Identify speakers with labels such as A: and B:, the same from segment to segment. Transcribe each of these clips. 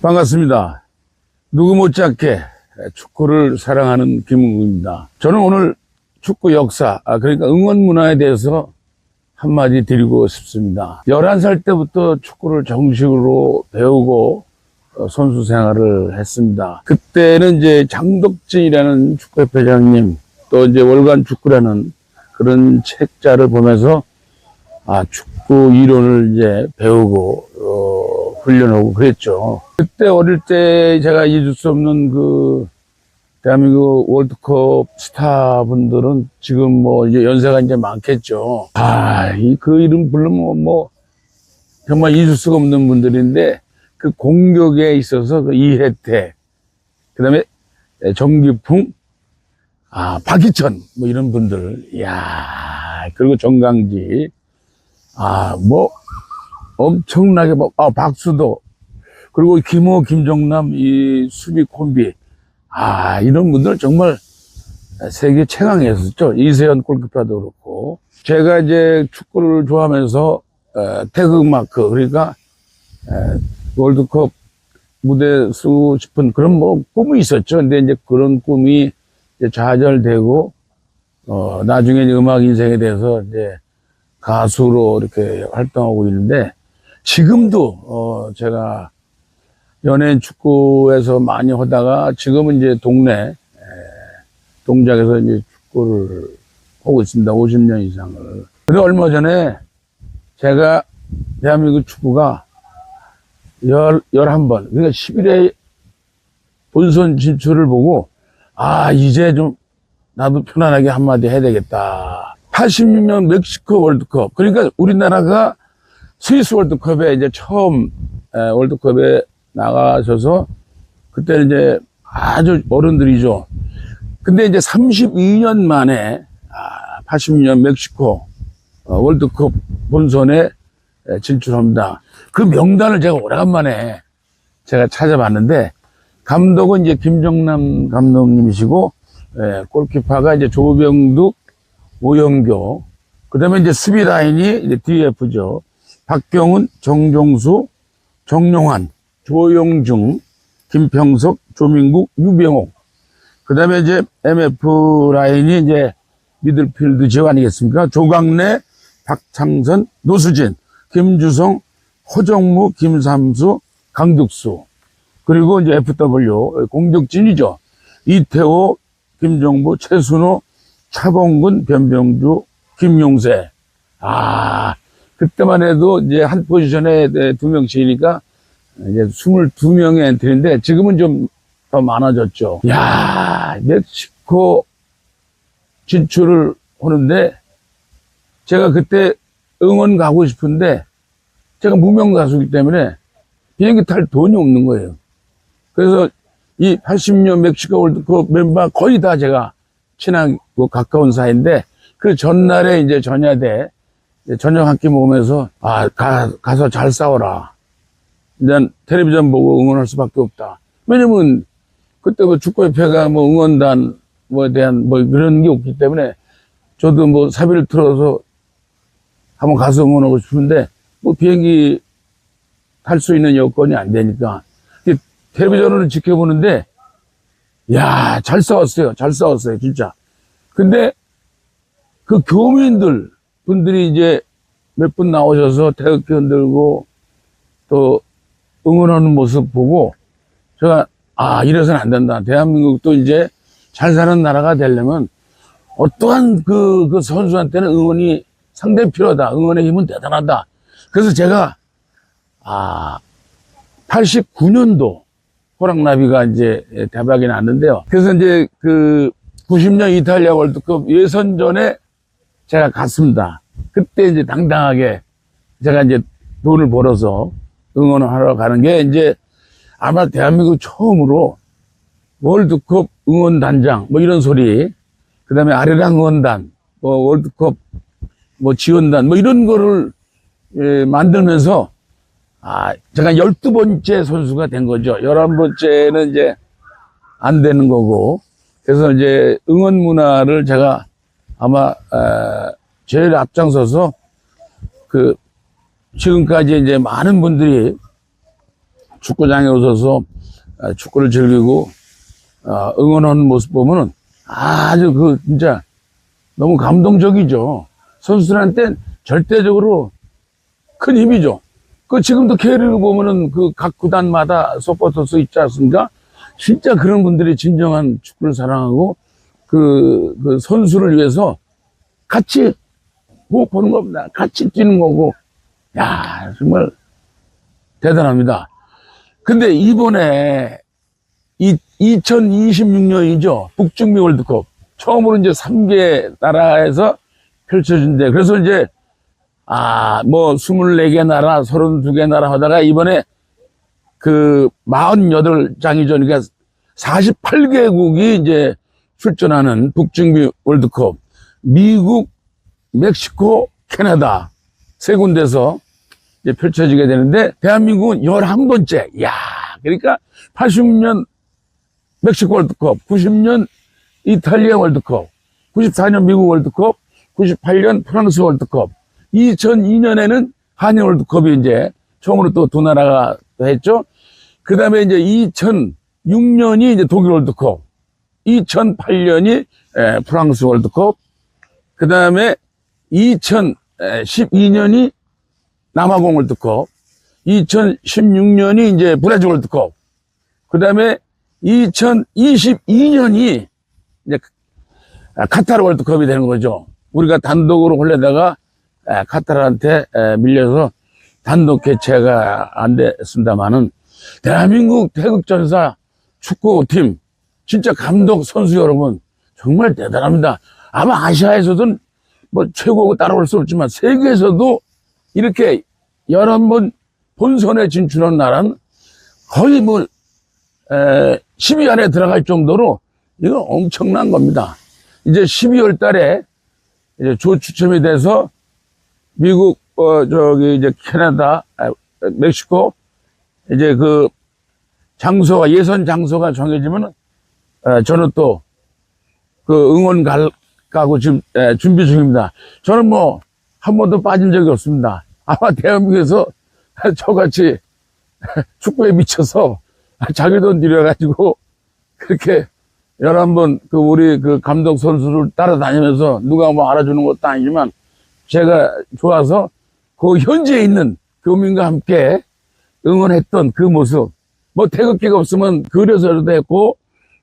A: 반갑습니다. 누구 못지않게 축구를 사랑하는 김웅구입니다. 저는 오늘 축구 역사, 아, 그러니까 응원 문화에 대해서 한마디 드리고 싶습니다. 11살 때부터 축구를 정식으로 배우고 어, 선수 생활을 했습니다. 그때는 이제 장덕진이라는 축구협회장님, 또 이제 월간 축구라는 그런 책자를 보면서 아, 축구 이론을 이제 배우고, 어, 훈련하고 그랬죠. 그때 어릴 때 제가 잊을 수 없는 그, 대한민국 월드컵 스타분들은 지금 뭐 연세가 이제 많겠죠. 아, 이 그 이름 부르면 뭐, 정말 잊을 수가 없는 분들인데, 그 공격에 있어서 그 이혜태, 그 다음에 정기풍, 아, 박희천, 뭐 이런 분들, 이야, 그리고 정강지, 아, 뭐, 엄청나게 뭐, 아, 박수도, 그리고 김호, 김정남, 이 수비 콤비, 아, 이런 분들 정말 세계 최강이었었죠. 이세현 골키퍼도 그렇고. 제가 이제 축구를 좋아하면서, 에, 태극마크, 그러니까, 에, 월드컵 무대 쓰고 싶은 그런 뭐 꿈이 있었죠. 근데 이제 그런 꿈이 이제 좌절되고, 어, 나중에 음악 인생에 대해서 이제 가수로 이렇게 활동하고 있는데, 지금도, 어, 제가 연예인 축구에서 많이 하다가 지금은 이제 동네, 에, 동작에서 이제 축구를 하고 있습니다. 50년 이상을. 근데 얼마 전에 제가 대한민국 축구가 열, 11번, 그러니까 11회 본선 진출을 보고, 아, 이제 좀 나도 편안하게 한마디 해야 되겠다. 86년 멕시코 월드컵. 그러니까 우리나라가 스위스 월드컵에 이제 처음 에, 월드컵에 나가셔서 그때 이제 아주 어른들이죠. 근데 이제 32년 만에 아, 86년 멕시코 어, 월드컵 본선에 에, 진출합니다. 그 명단을 제가 오래간만에 제가 찾아봤는데 감독은 이제 김정남 감독님이시고 예, 골키퍼가 이제 조병득, 오영교, 그 다음에 이제 수비 라인이 이제 DF죠. 박병훈, 정종수, 정용환, 조용중, 김평석, 조민국, 유병옥. 그 다음에 이제 MF 라인이 이제 미들필드 지역 아니겠습니까? 조강래, 박창선, 노수진, 김주성, 허정무, 김삼수, 강득수. 그리고 이제 FW, 공격진이죠. 이태호, 김정부, 최순호, 차범근, 변병주, 김용세. 아, 그때만 해도 이제 한 포지션에 네, 두 명씩이니까 이제 22명의 엔트리인데 지금은 좀 더 많아졌죠. 야 멕시코 진출을 하는데 제가 그때 응원 가고 싶은데 제가 무명 가수이기 때문에 비행기 탈 돈이 없는 거예요. 그래서 이 80년 멕시코 월드컵 멤버 거의 다 제가 친하고 가까운 사이인데 그 전날에 이제 전야대 저녁 한 끼 먹으면서 아, 가, 가서 잘 싸워라. 난 텔레비전 보고 응원할 수밖에 없다. 왜냐면 그때 뭐 축구협회가 뭐 응원단 뭐에 대한 뭐 그런 게 없기 때문에 저도 뭐 사비를 틀어서 한번 가서 응원하고 싶은데 뭐 비행기 탈 수 있는 여건이 안 되니까 텔레비전으로 지켜보는데 야, 잘 싸웠어요. 잘 싸웠어요. 진짜. 근데 그 교민들 분들이 이제 몇 분 나오셔서 태극기 흔 들고 또 응원하는 모습 보고 제가 아, 이래서는 안 된다. 대한민국도 이제 잘 사는 나라가 되려면 어떠한 그, 그 선수한테는 응원이 상당히 필요하다. 응원의 힘은 대단하다. 그래서 제가, 아, 89년도 호랑나비가 이제 대박이 났는데요. 그래서 이제 그 90년 이탈리아 월드컵 예선전에 제가 갔습니다. 그때 이제 당당하게 제가 이제 돈을 벌어서 응원을 하러 가는 게 이제 아마 대한민국 처음으로 월드컵 응원단장 뭐 이런 소리 그 다음에 아래랑 응원단 뭐 월드컵 뭐 지원단 뭐 이런 거를 예, 만들면서 아 제가 열두 번째 선수가 된 거죠. 열한 번째는 이제 안 되는 거고 그래서 이제 응원 문화를 제가 아마 에, 제일 앞장서서 그 지금까지 이제 많은 분들이 축구장에 오셔서 아, 축구를 즐기고 아, 응원하는 모습 보면은 아주 그 진짜 너무 감동적이죠. 선수들한테 절대적으로 큰 힘이죠. 그 지금도 K리그 보면은 그 각 구단마다 서포터스 있지 않습니까? 진짜 그런 분들이 진정한 축구를 사랑하고 그, 그 선수를 위해서 같이 호흡하는 겁니다. 같이 뛰는 거고. 야, 정말 대단합니다. 근데 이번에 이 2026년이죠. 북중미 월드컵. 처음으로 이제 3개 나라에서 펼쳐진대. 그래서 이제 아, 뭐 24개 나라, 32개 나라 하다가 이번에 그 48장이죠. 그러니까 48개국이 이제 출전하는 북중미 월드컵. 미국, 멕시코, 캐나다 세 군데서 이제 펼쳐지게 되는데 대한민국은 11번째. 야, 그러니까 80년 멕시코 월드컵, 90년 이탈리아 월드컵, 94년 미국 월드컵, 98년 프랑스 월드컵, 2002년에는 한일 월드컵이 이제 처음으로 또 두 나라가 했죠. 그 다음에 이제 2006년이 이제 독일 월드컵, 2008년이 프랑스 월드컵, 그 다음에 2012년이 남아공 월드컵, 2016년이 이제 브라질 월드컵, 그 다음에 2022년이 이제 카타르 월드컵이 되는 거죠. 우리가 단독으로 홀려다가 에, 카타르한테 에, 밀려서 단독 개최가 안 됐습니다만은 대한민국 태극전사 축구팀 진짜 감독 선수 여러분 정말 대단합니다. 아마 아시아에서도 뭐 최고고 따라올 수 없지만 세계에서도 이렇게 여러 번 본선에 진출한 나라는 거의 뭐 에, 10위 안에 들어갈 정도로 이거 엄청난 겁니다. 이제 12월 달에 이제 조 추첨이 돼서 미국, 어, 저기 이제 캐나다, 아, 멕시코 이제 그 장소가, 예선 장소가 정해지면 어, 저는 또 그 응원 갈, 가고 지금 에, 준비 중입니다. 저는 뭐 한 번도 빠진 적이 없습니다. 아마 대한민국에서 저같이 축구에 미쳐서 자기 돈 들여가지고 그렇게 열한 번 그 우리 그 감독 선수를 따라다니면서 누가 뭐 알아주는 것도 아니지만 제가 좋아서 그 현지에 있는 교민과 함께 응원했던 그 모습 뭐 태극기가 없으면 그려서라도 했고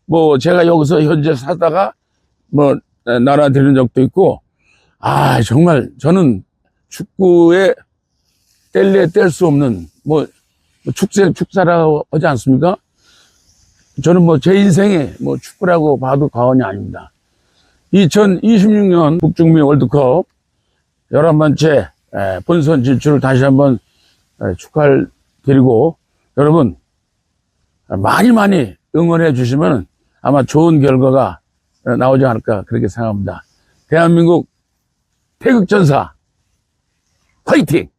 A: 뭐 제가 여기서 현재 사다가 뭐 드리는 적도 있고 아 정말 저는 축구에 뗄래 뗄 수 없는 뭐 축제 축사라고 하지 않습니까? 저는 뭐 제 인생에 뭐 축구라고 봐도 과언이 아닙니다. 2026년 북중미 월드컵 11번째 에, 본선 진출을 다시 한번 에, 축하를 드리고 여러분 많이 많이 응원해 주시면 아마 좋은 결과가 에, 나오지 않을까 그렇게 생각합니다. 대한민국 태극전사 화이팅!